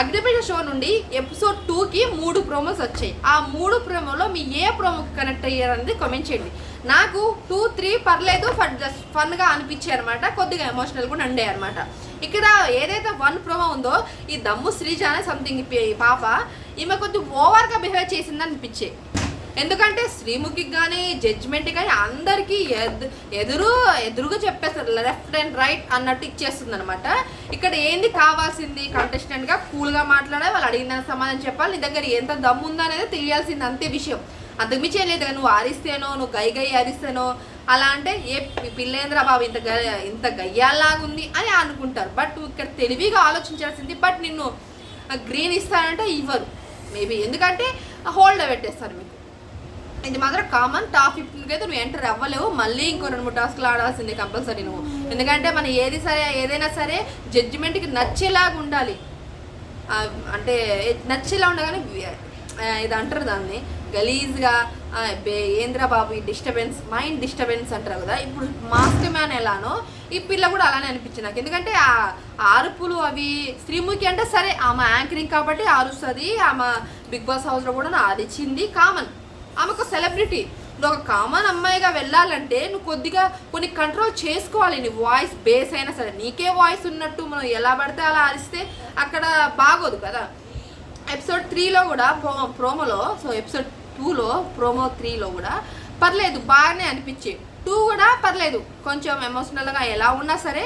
అగ్నిపేట show నుండి episode టూకి మూడు ప్రోమోస్ వచ్చాయి. ఆ మూడు ప్రోమోలో మీ ఏ ప్రోమోకి కనెక్ట్ అయ్యారనేది కామెంట్ చేయండి. నాకు టూ త్రీ పర్లేదు ఫర్ జస్ట్ ఫన్గా అనిపించాయి అనమాట కొద్దిగా ఎమోషనల్ కూడా ఉండే అనమాట ఇక్కడ ఏదైతే వన్ ప్రోమో ఉందో ఈ దమ్ము శ్రీజ అనే సంథింగ్ పాప ఈమె కొంచెం ఓవర్గా బిహేవ్ చేసింది అనిపించే ఎందుకంటే శ్రీముఖికి కానీ జడ్జిమెంట్ కానీ అందరికీ ఎద్ ఎదురు ఎదురుగా చెప్పేస్తారు. లెఫ్ట్ అండ్ రైట్ అన్నట్టు ఇచ్చేస్తుంది అనమాట ఇక్కడ ఏంది కావాల్సింది కంటెస్టెంట్గా కూల్గా మాట్లాడాలి వాళ్ళు అడిగిన సమాధానం చెప్పాలి. నీ దగ్గర ఎంత దమ్ము ఉందనేది అనేది తెలియాల్సింది అంతే విషయం. అంతకుమించి లేదు కదా, నువ్వు అరిస్తేనో నువ్వు గై గై అరిస్తేనో అలా అంటే ఏ పిల్లేంద్ర బాబు ఇంత గ ఇంత గయ్యాలాగుంది అని అనుకుంటారు. బట్ ఇక్కడ తెలివిగా ఆలోచించాల్సింది బట్ నిన్ను గ్రీన్ ఇస్తానంటే ఇవ్వరు. మేబీ ఎందుకంటే హోల్డ్ పెట్టేస్తారు మీకు. ఇది మాత్రం కామన్ టాప్ ఫిఫ్టీన్కి అయితే నువ్వు ఎంటర్ అవ్వలేవు. మళ్ళీ ఇంకో రెండు మూడు టాస్క్లు ఆడాల్సిందే కంపల్సరీ నువ్వు. ఎందుకంటే మనం ఏది సరే ఏదైనా సరే జడ్జిమెంట్కి నచ్చేలాగా ఉండాలి. అంటే నచ్చేలా ఉండగానే ఇది అంటారు దాన్ని. గలీజ్గా బే- ఏంద్రా బాబు ఈ డిస్టర్బెన్స్ మైండ్ డిస్టర్బెన్స్ అంటారు కదా. ఇప్పుడు మాస్క్ మ్యాన్ ఎలానో ఈ పిల్ల కూడా అలానే అనిపించింది నాకు. ఎందుకంటే ఆ అరుపులు అవి శ్రీముఖి అంటే సరే ఆమె యాంకరింగ్ కాబట్టి అరుస్తుంది. ఆమె బిగ్ బాస్ హౌస్లో కూడా నా అరిచింది కామన్. సెలబ్రిటీ నువ్వు ఒక కామన్ అమ్మాయిగా వెళ్ళాలంటే నువ్వు కొద్దిగా కొన్ని కంట్రోల్ చేసుకోవాలి. నీ వాయిస్ బేస్ అయినా సరే నీకే వాయిస్ ఉన్నట్టు మనం ఎలా పడితే అలా అరిస్తే అక్కడ బాగోదు కదా. ఎపిసోడ్ త్రీలో కూడా ప్రో ప్రోమోలో సో ఎపిసోడ్ టూలో ప్రోమో త్రీలో కూడా పర్లేదు బాగానే అనిపించి. టూ కూడా పర్లేదు కొంచెం ఎమోషనల్గా ఎలా ఉన్నా సరే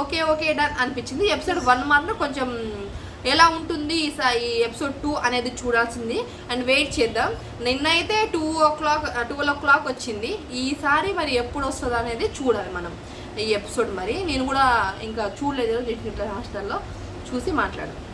ఓకే ఓకే డన్ అనిపించింది. ఎపిసోడ్ వన్ మాత్రం కొంచెం ఎలా ఉంటుంది ఈ ఈ ఎపిసోడ్ టూ అనేది చూడాల్సింది. అండ్ వెయిట్ చేద్దాం. నిన్నైతే two o'clock twelve o'clock వచ్చింది. ఈసారి మరి ఎప్పుడు వస్తుంది అనేది చూడాలి మనం. ఈ ఎపిసోడ్ మరి. నేను కూడా ఇంకా చూడలేదు హాస్టల్లో చూసి మాట్లాడు.